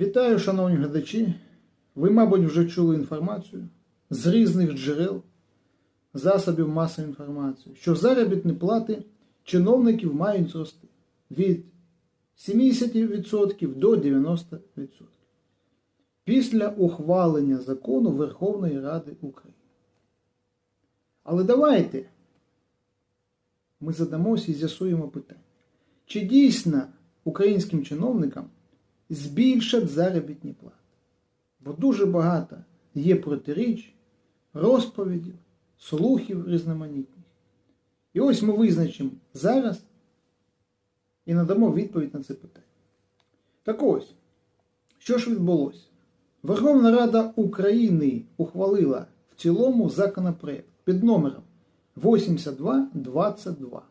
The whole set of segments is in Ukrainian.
Вітаю, шановні глядачі. Ви, мабуть, вже чули інформацію з різних джерел, засобів масової інформації, що заробітні плати чиновників мають зрости від 70% до 90% після ухвалення закону Верховної Ради України. Але давайте ми задамося і з'ясуємо питання. Чи дійсно українським чиновникам збільшать заробітні плати? Бо дуже багато є протиріч, розповідів, слухів різноманітних. І ось ми визначимо зараз і надамо відповідь на це питання. Так ось, що ж відбулося? Верховна Рада України ухвалила в цілому законопроект під номером 8222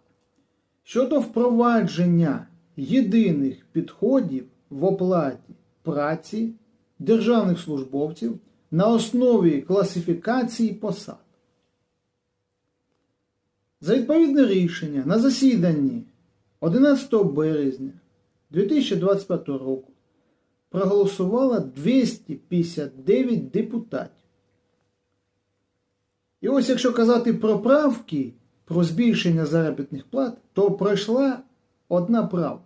щодо впровадження єдиних підходів в оплаті праці державних службовців на основі класифікації посад. За відповідне рішення на засіданні 11 березня 2025 року проголосувало 259 депутатів. І ось якщо казати про правки, про збільшення заробітних плат, то пройшла одна правка.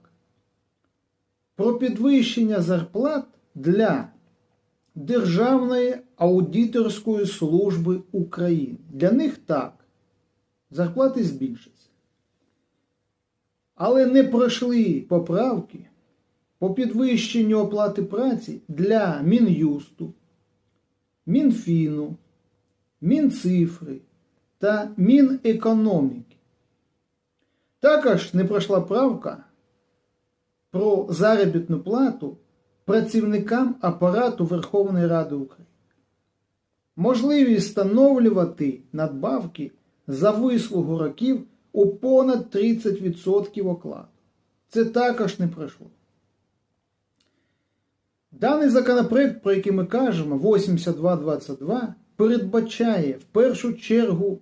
Про підвищення зарплат для Державної аудиторської служби України. Для них так, зарплати збільшаться. Але не пройшли поправки по підвищенню оплати праці для Мін'юсту, Мінфіну, Мінцифри та Мінекономіки. Також не пройшла правка про заробітну плату працівникам апарату Верховної Ради України. Можливість встановлювати надбавки за вислугу років у понад 30% окладу. Це також не пройшло. Даний законопроект, про який ми кажемо, 8222, передбачає в першу чергу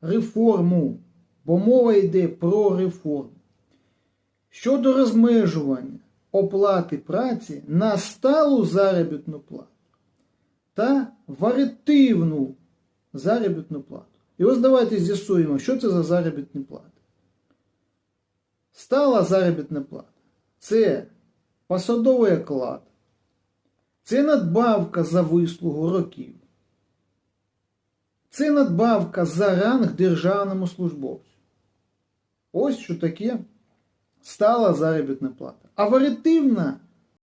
реформу, бо мова йде про реформу. Щодо розмежування оплати праці на сталу заробітну плату та варитивну заробітну плату. І ось давайте з'ясуємо, що це за заробітні плати. Стала заробітна плата це посадовий оклад, це надбавка за вислугу років. Це надбавка за ранг державному службовцю. Ось що таке стала заробітна плата. А варитивна